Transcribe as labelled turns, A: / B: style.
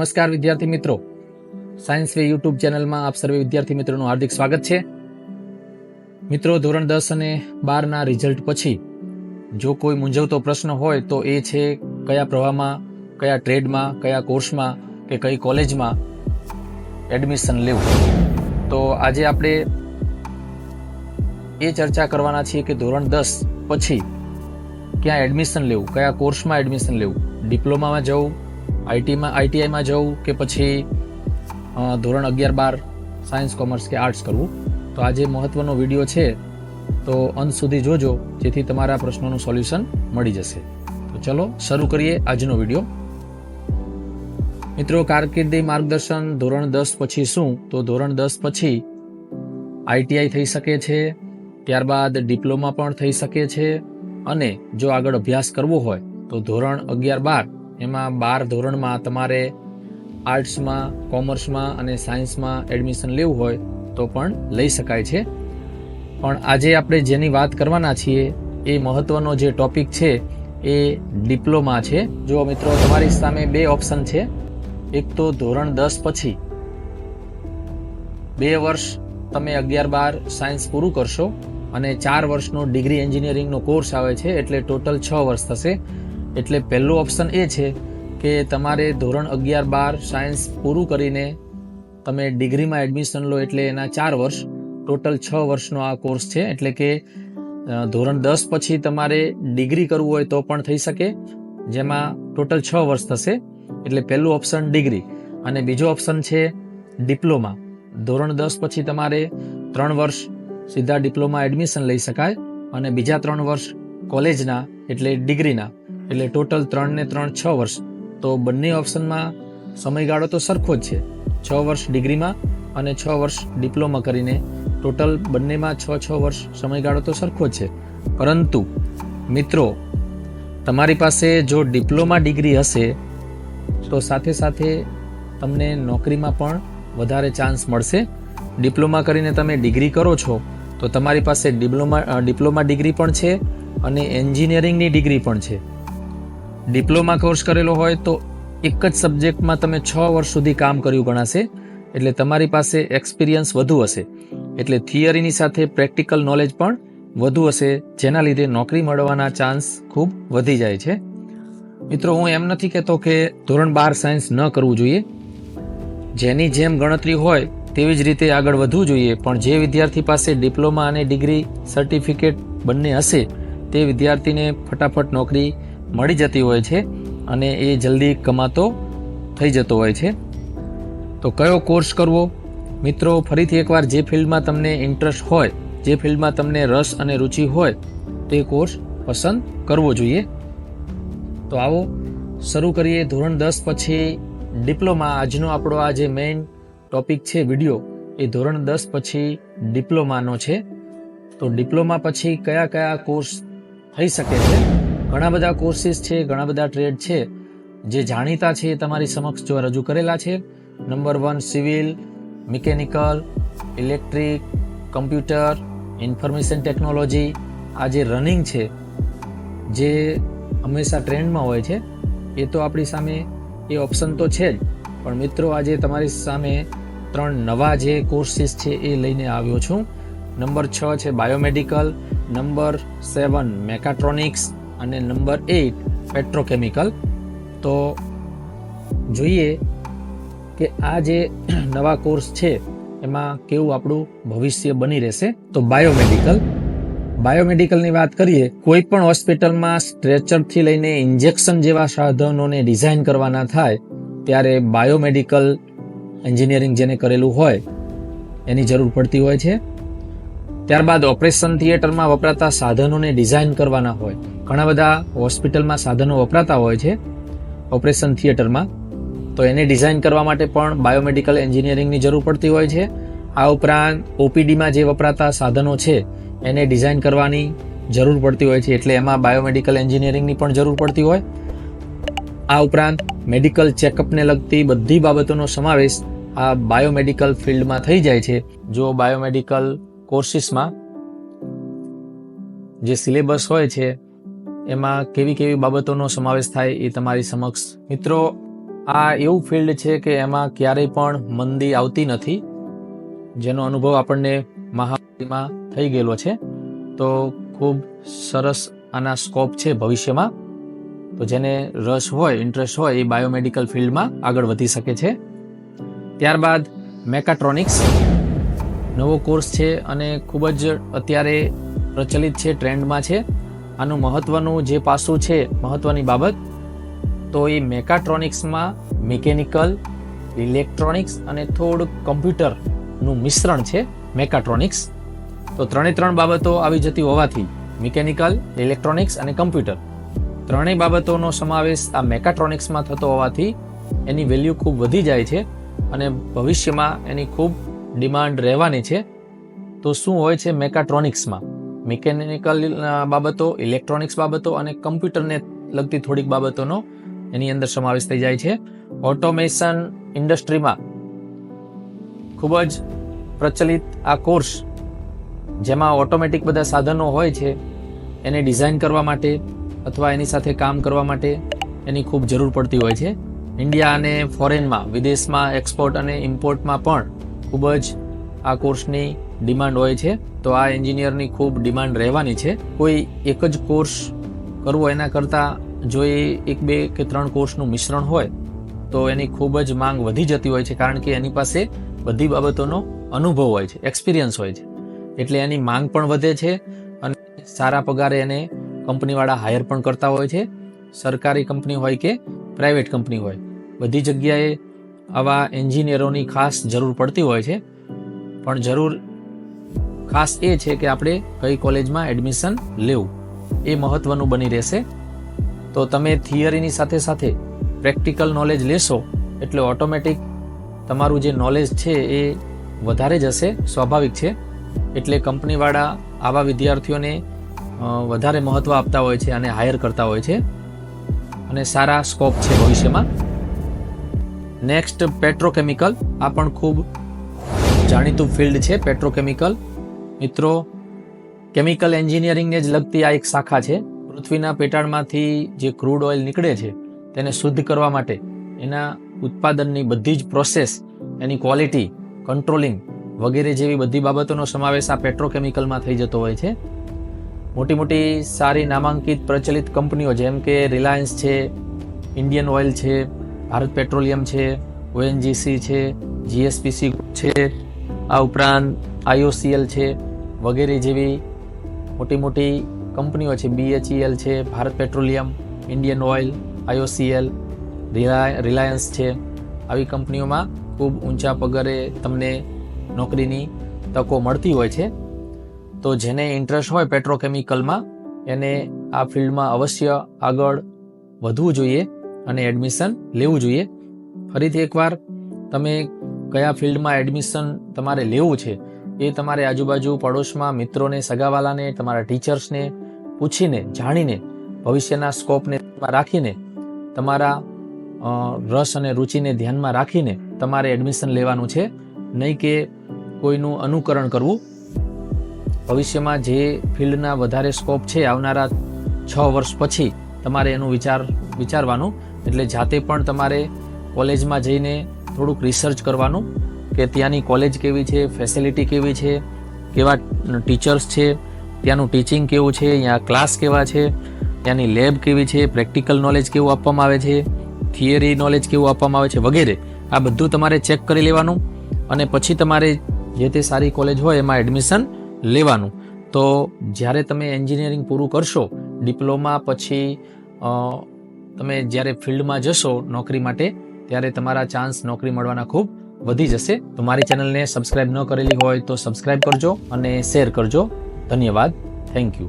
A: નમસ્કાર વિદ્યાર્થી મિત્રો. સાયન્સ વે યુટ્યુબ ચેનલમાં આપ સર્વે વિદ્યાર્થી મિત્રોનું હાર્દિક સ્વાગત છે. મિત્રો, ધોરણ દસ અને બારના રિઝલ્ટ પછી જો કોઈ મૂંઝવતો પ્રશ્ન હોય તો એ છે કયા પ્રવાહમાં, કયા ટ્રેડમાં, કયા કોર્સમાં કે કઈ કોલેજમાં એડમિશન લેવું. તો આજે આપણે એ ચર્ચા કરવાના છીએ કે ધોરણ દસ પછી ક્યાં એડમિશન લેવું, કયા કોર્સમાં એડમિશન લેવું ડિપ્લોમામાં જવું આઈટીમાં, આઈટીઆઈમાં જવું કે પછી ધોરણ અગિયાર બાર સાયન્સ, કોમર્સ કે આર્ટ્સ કરવું, તો આજે મહત્વનો વીડિયો છે, તો અંત સુધી જોજો, જેથી તમારા પ્રશ્નોનું સોલ્યુશન મળી જશે. તો ચલો, શરૂ કરીએ આજનો વીડિયો. મિત્રો, કારકિર્દી, માર્ગદર્શન, ધોરણ દસ પછી શું? તો ધોરણ દસ પછી આઈટીઆઈ થઈ શકે છે, ત્યારબાદ ડિપ્લોમા પણ થઈ શકે છે, અને જો આગળ અભ્યાસ કરવો હોય, તો ધોરણ અગિયાર બાર એમાં બાર ધોરણમાં તમારે આર્ટ્સમાં, કોમર્સમાં અને સાયન્સમાં એડમિશન લેવું હોય તો પણ લઈ શકાય છે. પણ આજે આપણે જેની વાત કરવાના છીએ, એ મહત્વનો જે ટોપિક છે, એ ડિપ્લોમા છે. જો મિત્રો, તમારી સામે બે ઓપ્શન છે. એક તો ધોરણ દસ પછી. બે વર્ષ તમે અગિયાર બાર સાયન્સ પૂરું કરશો અને ચાર વર્ષનો ડિગ્રી એન્જિનિયરિંગનો કોર્સ આવે છે, એટલે ટોટલ છ વર્ષ થશે. એટલે પહેલું ઓપ્શન એ છે કે તમારે ધોરણ અગિયાર બાર સાયન્સ પૂરું કરીને તમે ડિગ્રીમાં એડમિશન લો એટલે એના ચાર વર્ષ. ટોટલ છ વર્ષનો આ કોર્સ છે. એટલે કે ધોરણ દસ પછી તમારે ડિગ્રી કરવું હોય તો પણ થઈ શકે. જેમાં ટોટલ છ વર્ષ થશે. એટલે પહેલું ઓપ્શન ડિગ્રી. અને બીજો ઓપ્શન છે ડિપ્લોમા ધોરણ દસ પછી તમારે ત્રણ વર્ષ સીધા ડિપ્લોમા એડમિશન લઈ શકાય. અને બીજા ત્રણ વર્ષ કોલેજના એટલે ડિગ્રીના. એટલે ટોટલ ત્રણ ને ત્રણ છ વર્ષ. તો બંને ઓપ્શનમાં સમયગાળો તો સરખો જ છે. છ વર્ષ ડિગ્રીમાં અને છ વર્ષ ડિપ્લોમા કરીને ટોટલ બંનેમાં છ છ વર્ષ સમયગાળો તો સરખો જ છે. પરંતુ મિત્રો, તમારી પાસે જો ડિપ્લોમા ડિગ્રી હશે, તો સાથે સાથે તમને નોકરીમાં પણ વધારે ચાન્સ મળશે. ડિપ્લોમા કરીને તમે ડિગ્રી કરો છો, તો તમારી પાસે ડિપ્લોમા ડિપ્લોમા ડિગ્રી પણ છે અને એન્જિનિયરિંગની ડિગ્રી પણ છે. ડિપ્લોમા કોર્સ કરેલો હોય તો એક જ સબ્જેક્ટમાં તમે છ વર્ષ સુધી કામ કર્યું ગણાશે, એટલે તમારી પાસે એક્સપિરિયન્સ વધુ હશે. એટલે થિયરીની સાથે પ્રેક્ટિકલ નોલેજ પણ વધુ હશે, જેના લીધે નોકરી મળવાના ચાન્સ ખૂબ વધી જાય છે. મિત્રો, હું એમ નથી કહેતો કે ધોરણ બાર સાયન્સ ન કરવું જોઈએ. જેની જેમ ગણતરી હોય તેવી જ રીતે આગળ વધવું જોઈએ, પણ જે વિદ્યાર્થી પાસે ડિપ્લોમા અને ડિગ્રી સર્ટિફિકેટ બંને હશે, તે વિદ્યાર્થીને ફટાફટ નોકરી મળી જતી હોય છે અને એ જલ્દી કમાતો થઈ જતો હોય છે. તો કયો કોર્સ કરવો? મિત્રો, ફરીથી એકવાર જે ફિલ્ડમાં તમને ઇન્ટરેસ્ટ હોય, જે ફિલ્ડમાં તમને રસ અને રુચિ હોય, તે કોર્સ પસંદ કરવો જોઈએ. તો આવો, શરૂ કરીએ ધોરણ દસ પછી ડિપ્લોમા. આજનો આપણો આ જે મેઇન ટોપિક છે વીડિયો એ ધોરણ દસ પછી ડિપ્લોમાનો છે. તો ડિપ્લોમા પછી કયા કયા કોર્સ થઈ શકે છે? ઘણા બધા કોર્સીસ છે, ઘણા બધા ટ્રેડ છે. જે જાણીતા છે તમારી સમક્ષ જો રજૂ કરેલા છે. Number one civil mechanical electric computer information technology આ જે રનિંગ છે, જે હંમેશા ટ્રેન્ડમાં હોય છે, એ તો આપણી સામે એ ઓપ્શન તો છે જ. પણ મિત્રો, આજે તમારી સામે ત્રણ નવા જે કોર્સીસ છે એ લઈને આવ્યો છું. નંબર છ છે બાયોમેડિકલ નંબર સેવન મેકાટ્રોનિક્સ અને નંબર એઇટ પેટ્રોકેમિકલ તો જોઈએ કે આ જે નવા કોર્સ છે, એમાં કેવું આપણું ભવિષ્ય બની રહેશે. તો બાયોમેડિકલ. બાયોમેડિકલની વાત કરીએ, કોઈ પણ હોસ્પિટલમાં સ્ટ્રેચરથી લઈને ઇન્જેક્શન જેવા સાધનોને ડિઝાઇન કરવાના થાય, ત્યારે બાયોમેડિકલ એન્જિનિયરિંગ જેને કરેલું હોય, એની જરૂર પડતી હોય છે. ત્યારબાદ ઓપરેશન થિયેટરમાં વપરાતા સાધનોને ડિઝાઇન કરવાના હોય. ઘણા બધા હોસ્પિટલમાં સાધનો વપરાતા હોય છે ઓપરેશન થિયેટરમાં. તો એને ડિઝાઇન કરવા માટે પણ બાયોમેડિકલ એન્જિનિયરિંગની જરૂર પડતી હોય છે. આ ઉપરાંત ઓપીડીમાં જે વપરાતા સાધનો છે, એને ડિઝાઇન કરવાની જરૂર પડતી હોય છે એટલે એમાં બાયોમેડિકલ એન્જિનિયરિંગની પણ જરૂર પડતી હોય. આ ઉપરાંત મેડિકલ ચેકઅપને લગતી બધી બાબતોનો સમાવેશ આ બાયોમેડિકલ ફિલ્ડમાં થઈ જાય છે. જો બાયોમેડિકલ કોર્સિસમાં જે સિલેબસ હોય છે, એમાં કેવી કેવી બાબતોનો સમાવેશ થાય એ તમારી સમક્ષ. મિત્રો, આ એવું ફિલ્ડ છે કે એમાં ક્યારેય પણ મંદી આવતી નથી, જેનો અનુભવ આપણને મહામારીમાં થઈ ગયેલો છે. તો ખૂબ સરસ આના સ્કોપ છે ભવિષ્યમાં. તો જેને રસ હોય, ઇન્ટરેસ્ટ હોય એ બાયોમેડિકલ ફિલ્ડમાં આગળ વધી શકે છે. ત્યારબાદ મેકાટ્રોનિક્સ. નવો કોર્સ છે અને ખૂબ જ અત્યારે પ્રચલિત છે, ટ્રેન્ડમાં છે. આનું મહત્વનું જે પાસું છે, મહત્વની બાબત, તો એ મેકાટ્રોનિક્સમાં મિકેનિકલ, ઇલેક્ટ્રોનિક્સ અને થોડુંક કમ્પ્યુટરનું મિશ્રણ છે, મેકાટ્રોનિક્સ. તો ત્રણે ત્રણ બાબતો આવી જતી હોવાથી મિકેનિકલ, ઇલેક્ટ્રોનિક્સ અને કમ્પ્યુટર. ત્રણેય બાબતોનો સમાવેશ આ મેકાટ્રોનિક્સમાં થતો હોવાથી એની વેલ્યુ ખૂબ વધી જાય છે અને ભવિષ્યમાં એની ખૂબ ડિમાન્ડ રહેવાની છે, તો શું હોય છે મેકાટ્રોનિક્સમાં? મિકેનિકલ બાબતો, ઇલેક્ટ્રોનિક્સ બાબતો અને કમ્પ્યુટરને લગતી થોડીક બાબતોનો એની અંદર સમાવેશ થઈ જાય છે. ઓટોમેશન ઇન્ડસ્ટ્રીમાં ખૂબ જ પ્રચલિત આ કોર્સ, જેમાં ઓટોમેટિક બધા સાધનો હોય છે, એને ડિઝાઇન કરવા માટે અથવા એની સાથે કામ કરવા માટે એની ખૂબ જરૂર પડતી હોય છે. ઇન્ડિયા અને ફોરેનમાં, વિદેશમાં એક્સપોર્ટ અને ઇમ્પોર્ટમાં પણ ખૂબ જ આ કોર્સની ડિમાન્ડ હોય છે. તો આ એન્જિનિયરની ખૂબ ડિમાન્ડ રહેવાની છે. કોઈ એક જ કોર્સ કરવો એના કરતાં જો એ એક, બે કે ત્રણ કોર્સનું મિશ્રણ હોય, તો એની ખૂબ જ માંગ વધી જતી હોય છે. કારણ કે એની પાસે બધી બાબતોનો અનુભવ હોય છે, એક્સપિરિયન્સ હોય છે. એટલે એની માંગ પણ વધે છે અને સારા પગારે એને કંપનીવાળા હાયર પણ કરતા હોય છે. સરકારી કંપની હોય કે પ્રાઇવેટ કંપની હોય, બધી જગ્યાએ આવા એન્જિનિયરોની ખાસ જરૂર પડતી હોય છે. પણ જરૂર ખાસ એ છે કે આપણે કઈ કોલેજમાં એડમિશન લેવું. એ મહત્વનું બની રહેશે. તો તમે થિયરીની સાથે સાથે પ્રેક્ટિકલ નોલેજ લેશો, એટલે ઓટોમેટિક તમારું જે નોલેજ છે એ વધારે જશે સ્વાભાવિક છે. એટલે કંપનીવાળા આવા વિદ્યાર્થીઓને વધારે મહત્ત્વ આપતા હોય છે અને હાયર કરતા હોય છે. અને સારા સ્કોપ છે ભવિષ્યમાં. નેક્સ્ટ પેટ્રોકેમિકલ આ પણ ખૂબ જાણીતું ફિલ્ડ છે પેટ્રોકેમિકલ મિત્રો કેમિકલ એન્જિનિયરિંગને જ લગતી આ એક શાખા છે. પૃથ્વીના પેટાળમાંથી જે ક્રૂડ ઓઇલ નીકળે છે, તેને શુદ્ધ કરવા માટે એના ઉત્પાદનની બધી જ પ્રોસેસ એની ક્વોલિટી કંટ્રોલિંગ વગેરે જેવી બધી બાબતોનો સમાવેશ આ પેટ્રોકેમિકલમાં થઈ જતો હોય છે. મોટી મોટી સારી નામાંકિત પ્રચલિત કંપનીઓ જેમ કે રિલાયન્સ છે ઇન્ડિયન ઓઇલ છે ભારત પેટ્રોલિયમ છે, ઓએનજીસી છે, જીએસપીસી છે, આ ઉપરાંત આઈઓસીએલ છે, વગેરે જેવી મોટી મોટી કંપનીઓ છે, બીએચઈએલ છે, Bharat petroleum, Indian oil, IOCL Reliance છે. આવી કંપનીઓમાં ખૂબ ઊંચા પગારે તમને નોકરીની તકો મળતી હોય છે. તો જેને ઇન્ટરેસ્ટ હોય પેટ્રોકેમિકલમાં એને આ ફિલ્ડમાં અવશ્ય આગળ વધવું જોઈએ. અને એડમિશન લેવું જોઈએ. ફરીથી એકવાર તમે કયા ફિલ્ડમાં એડમિશન તમારે લેવું છે એ તમારે આજુબાજુ પડોશમાં મિત્રોને, સગાવાલાને, તમારા ટીચર્સને પૂછીને, જાણીને, ભવિષ્યના સ્કોપને રાખીને, તમારા રસ અને રુચિને ધ્યાનમાં રાખીને તમારે એડમિશન લેવાનું છે. નહીં કે કોઈનું અનુકરણ કરવું. ભવિષ્યમાં જે ફિલ્ડના વધારે સ્કોપ છે આવનારા છ વર્ષ પછી તમારે એનું વિચાર, વિચારવાનું. એટલે જાતે પણ તમારે કોલેજમાં જઈને થોડુંક રિસર્ચ કરવાનું કે ત્યાંની કોલેજ કેવી છે ફેસિલિટી કેવી છે, કેવા ટીચર્સ છે, ત્યાંનું ટીચિંગ કેવું છે ત્યાં ક્લાસ કેવા છે, ત્યાંની લેબ કેવી છે પ્રેક્ટિકલ નોલેજ કેવું આપવામાં આવે છે થિયરી નોલેજ કેવું આપવામાં આવે છે વગેરે. આ બધું તમારે ચેક કરી લેવાનું અને પછી તમારે જે તે સારી કોલેજ હોય એમાં એડમિશન લેવાનું. તો જ્યારે તમે એન્જિનિયરિંગ પૂરું કરશો ડિપ્લોમા પછી તમે જ્યારે ફિલ્ડમાં જશો નોકરી માટે, ત્યારે તમારા ચાન્સ નોકરી મળવાના ખૂબ વધી જશે. તો મારી ચેનલને સબસ્ક્રાઇબ ન કરેલી હોય તો સબસ્ક્રાઇબ કરજો અને શેર કરજો. ધન્યવાદ. Thank you